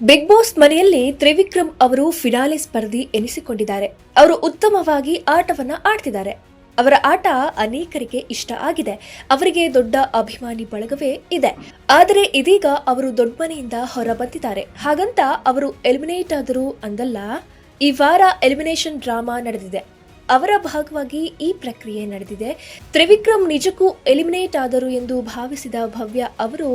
Big boss ಮನೆಯಲ್ಲಿ ತ್ರಿವಿಕ್ರಮ್ ಅವರು finale ಸ್ಪರ್ಧಿ ಎನಿಸಿಕೊಂಡಿದ್ದಾರೆ. ಅವರು ಉತ್ತಮವಾಗಿ ಆಟವನ್ನ ಆಡ್ತಿದ್ದಾರೆ. ಅವರ ಆಟ ಅನೇಕರಿಗೆ ಇಷ್ಟ ಆಗಿದೆ. ಅವರಿಗೆ ದೊಡ್ಡ ಅಭಿಮಾನಿ ಬಳಗವೇ ಇದೆ. ಆದರೆ ಇದೀಗ ಅವರು ದೊಡ್ಡ ಮನೆಯಿಂದ ಹೊರ ಬಂದಿದ್ದಾರೆ ಹಾಗಂತ ಅವರು ಎಲಿಮಿನೇಟ್ ಆದರು ಅಂದಲ್ಲ, ಈ ವಾರ ಎಲಿಮಿನೇಷನ್ ಡ್ರಾಮಾ ನಡೆದಿದೆ. ಅವರ ಭಾಗವಾಗಿ ಈ ಪ್ರಕ್ರಿಯೆ ನಡೆದಿದೆ. ತ್ರಿವಿಕ್ರಮ್ ನಿಜಕ್ಕೂ ಎಲಿಮಿನೇಟ್ ಆದರು ಎಂದು ಭಾವಿಸಿದ ಭವ್ಯ ಅವರು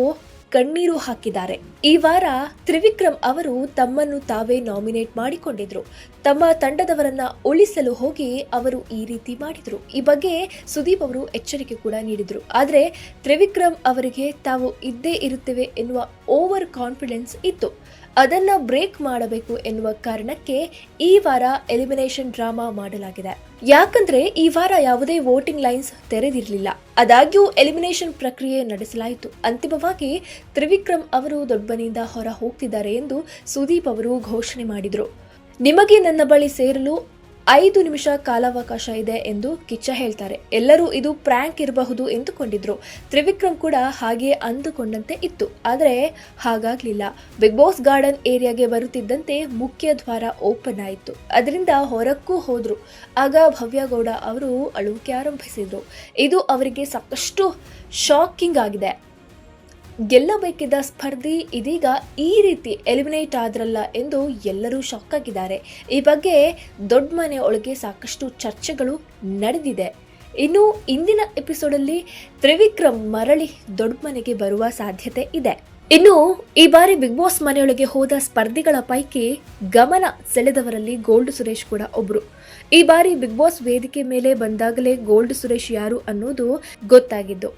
ಕಣ್ಣೀರು ಹಾಕಿದ್ದಾರೆ. ಈ ವಾರ ತ್ರಿವಿಕ್ರಮ್ ಅವರು ತಮ್ಮನ್ನು ತಾವೇ ನಾಮಿನೇಟ್ ಮಾಡಿಕೊಂಡಿದ್ರು. ತಮ್ಮ ತಂಡದವರನ್ನ ಉಳಿಸಲು ಹೋಗಿ ಅವರು ಈ ರೀತಿ ಮಾಡಿದ್ರು. ಈ ಬಗ್ಗೆ ಸುದೀಪ್ ಅವರು ಎಚ್ಚರಿಕೆ ಕೂಡ ನೀಡಿದ್ರು. ಆದ್ರೆ ತ್ರಿವಿಕ್ರಮ್ ಅವರಿಗೆ ತಾವು ಇದ್ದೇ ಇರುತ್ತೇವೆ ಎನ್ನುವ ಓವರ್ ಕಾನ್ಫಿಡೆನ್ಸ್ ಇತ್ತು. ಅದನ್ನ ಬ್ರೇಕ್ ಮಾಡಬೇಕು ಎನ್ನುವ ಕಾರಣಕ್ಕೆ ಈ ವಾರ ಎಲಿಮಿನೇಷನ್ ಡ್ರಾಮಾ ಮಾಡಲಾಗಿದೆ. ಯಾಕಂದ್ರೆ ಈ ವಾರ ಯಾವುದೇ ವೋಟಿಂಗ್ ಲೈನ್ಸ್ ತೆರೆದಿರಲಿಲ್ಲ. ಆದಾಗ್ಯೂ ಎಲಿಮಿನೇಷನ್ ಪ್ರಕ್ರಿಯೆ ನಡೆಸಲಾಯಿತು. ಅಂತಿಮವಾಗಿ ತ್ರಿವಿಕ್ರಮ್ ಅವರು ದೊಡ್ಡಬನಿಯಿಂದ ಹೊರ ಹೋಗ್ತಿದ್ದಾರೆ ಎಂದು ಸುದೀಪ್ ಅವರು ಘೋಷಣೆ ಮಾಡಿದರು. ನಿಮಗೆ ನನ್ನ ಬಳಿ ಸೇರಲು ಐದು ನಿಮಿಷ ಕಾಲಾವಕಾಶ ಇದೆ ಎಂದು ಕಿಚ್ಚ ಹೇಳ್ತಾರೆ. ಎಲ್ಲರೂ ಇದು ಪ್ರ್ಯಾಂಕ್ ಇರಬಹುದು ಎಂದುಕೊಂಡಿದ್ರು. ತ್ರಿವಿಕ್ರಮ್ ಕೂಡ ಹಾಗೆ ಅಂದುಕೊಂಡಂತೆ ಇತ್ತು. ಆದರೆ ಹಾಗಾಗ್ಲಿಲ್ಲ. ಬಿಗ್ ಬಾಸ್ ಗಾರ್ಡನ್ ಏರಿಯಾಗೆ ಬರುತ್ತಿದ್ದಂತೆ ಮುಖ್ಯ ದ್ವಾರ ಓಪನ್ ಆಯಿತು. ಅದರಿಂದ ಹೊರಕ್ಕೂ ಹೋದ್ರು. ಆಗ ಭವ್ಯಗೌಡ ಅವರು ಅಳುವಿಕೆ ಆರಂಭಿಸಿದ್ರು. ಇದು ಅವರಿಗೆ ಸಾಕಷ್ಟು ಶಾಕಿಂಗ್ ಆಗಿದೆ. ಗೆಲ್ಲಬೇಕಿದ್ದ ಸ್ಪರ್ಧಿ ಇದೀಗ ಈ ರೀತಿ ಎಲಿಮಿನೇಟ್ ಆದ್ರಲ್ಲ ಎಂದು ಎಲ್ಲರೂ ಶಾಕ್ ಆಗಿದ್ದಾರೆ. ಈ ಬಗ್ಗೆ ದೊಡ್ಡ ಮನೆ ಒಳಗೆ ಸಾಕಷ್ಟು ಚರ್ಚೆಗಳು ನಡೆದಿದೆ. ಇನ್ನು ಇಂದಿನ ಎಪಿಸೋಡಲ್ಲಿ ತ್ರಿವಿಕ್ರಮ್ ಮರಳಿ ದೊಡ್ಡ ಮನೆಗೆ ಬರುವ ಸಾಧ್ಯತೆ ಇದೆ. ಇನ್ನು ಈ ಬಾರಿ ಬಿಗ್ ಬಾಸ್ ಮನೆಯೊಳಗೆ ಹೋದ ಸ್ಪರ್ಧಿಗಳ ಪೈಕಿ ಗಮನ ಸೆಳೆದವರಲ್ಲಿ ಗೋಲ್ಡ್ ಸುರೇಶ್ ಕೂಡ ಒಬ್ರು. ಈ ಬಾರಿ ಬಿಗ್ ಬಾಸ್ ವೇದಿಕೆ ಮೇಲೆ ಬಂದಾಗಲೇ ಗೋಲ್ಡ್ ಸುರೇಶ್ ಯಾರು ಅನ್ನೋದು ಗೊತ್ತಾಗಿದ್ದು.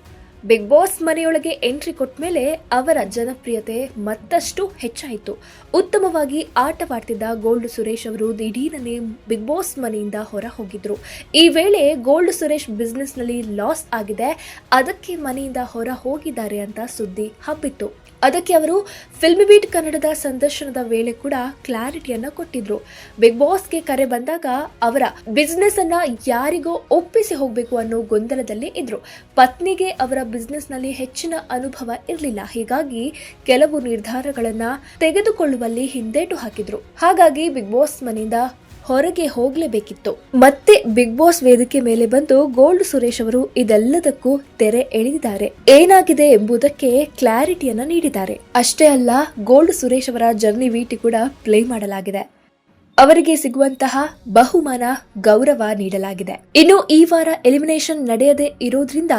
ಬಿಗ್ ಬಾಸ್ ಮನೆಯೊಳಗೆ ಎಂಟ್ರಿ ಕೊಟ್ಟ ಮೇಲೆ ಅವರ ಜನಪ್ರಿಯತೆ ಮತ್ತಷ್ಟು ಹೆಚ್ಚಾಯಿತು. ಉತ್ತಮವಾಗಿ ಆಟವಾಡ್ತಿದ್ದ ಗೋಲ್ಡ್ ಸುರೇಶ್ ಅವರು ದಿಢೀರನೆ ಬಿಗ್ ಬಾಸ್ ಮನೆಯಿಂದ ಹೊರ ಹೋಗಿದ್ರು ಈ ವೇಳೆ ಗೋಲ್ಡ್ ಸುರೇಶ್ ಬಿಸ್ನೆಸ್ನಲ್ಲಿ ಲಾಸ್ ಆಗಿದೆ. ಅದಕ್ಕೆ ಮನೆಯಿಂದ ಹೊರ ಹೋಗಿದ್ದಾರೆ ಅಂತ ಸುದ್ದಿ ಹಬ್ಬಿತ್ತು. ಅದಕ್ಕೆ ಅವರು ಫಿಲ್ಮ್ ಬೀಟ್ ಕನ್ನಡದ ಸಂದರ್ಶನದ ವೇಳೆ ಕೂಡ ಕ್ಲಾರಿಟಿಯನ್ನು ಕೊಟ್ಟಿದ್ರು. ಬಿಗ್ ಬಾಸ್ಗೆ ಕರೆ ಬಂದಾಗ ಅವರ ಬಿಸ್ನೆಸ್ ಅನ್ನ ಯಾರಿಗೋ ಒಪ್ಪಿಸಿ ಹೋಗಬೇಕು ಅನ್ನೋ ಗೊಂದಲದಲ್ಲಿ ಇದ್ರು. ಪತ್ನಿಗೆ ಅವರ ಬಿಸ್ನೆಸ್ನಲ್ಲಿ ಹೆಚ್ಚಿನ ಅನುಭವ ಇರಲಿಲ್ಲ. ಹೀಗಾಗಿ ಕೆಲವು ನಿರ್ಧಾರಗಳನ್ನ ತೆಗೆದುಕೊಳ್ಳುವಲ್ಲಿ ಹಿಂದೇಟು ಹಾಕಿದ್ರು. ಹಾಗಾಗಿ ಬಿಗ್ ಬಾಸ್ ಮನೆಯಿಂದ ಹೊರಗೆ ಹೋಗ್ಲೇಬೇಕಿತ್ತು. ಮತ್ತೆ ಬಿಗ್ ಬಾಸ್ ವೇದಿಕೆ ಮೇಲೆ ಬಂದು ಗೋಲ್ಡ್ ಸುರೇಶ್ ಅವರು ಇದೆಲ್ಲದಕ್ಕೂ ತೆರೆ ಎಳೆದಿದ್ದಾರೆ. ಏನಾಗಿದೆ ಎಂಬುದಕ್ಕೆ ಕ್ಲಾರಿಟಿಯನ್ನ ನೀಡಿದ್ದಾರೆ. ಅಷ್ಟೇ ಅಲ್ಲ ಗೋಲ್ಡ್ ಸುರೇಶ್ ಅವರ ಜರ್ನಿ ವೀಟಿ ಕೂಡ ಪ್ಲೇ ಮಾಡಲಾಗಿದೆ. ಅವರಿಗೆ ಸಿಗುವಂತಹ ಬಹುಮಾನ ಗೌರವ ನೀಡಲಾಗಿದೆ. ಇನ್ನು ಈ ವಾರ ಎಲಿಮಿನೇಷನ್ ನಡೆಯದೇ ಇರೋದ್ರಿಂದ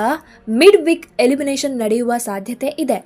ಮಿಡ್ ವಿಕ್ ಎಲಿಮಿನೇಷನ್ ನಡೆಯುವ ಸಾಧ್ಯತೆ ಇದೆ.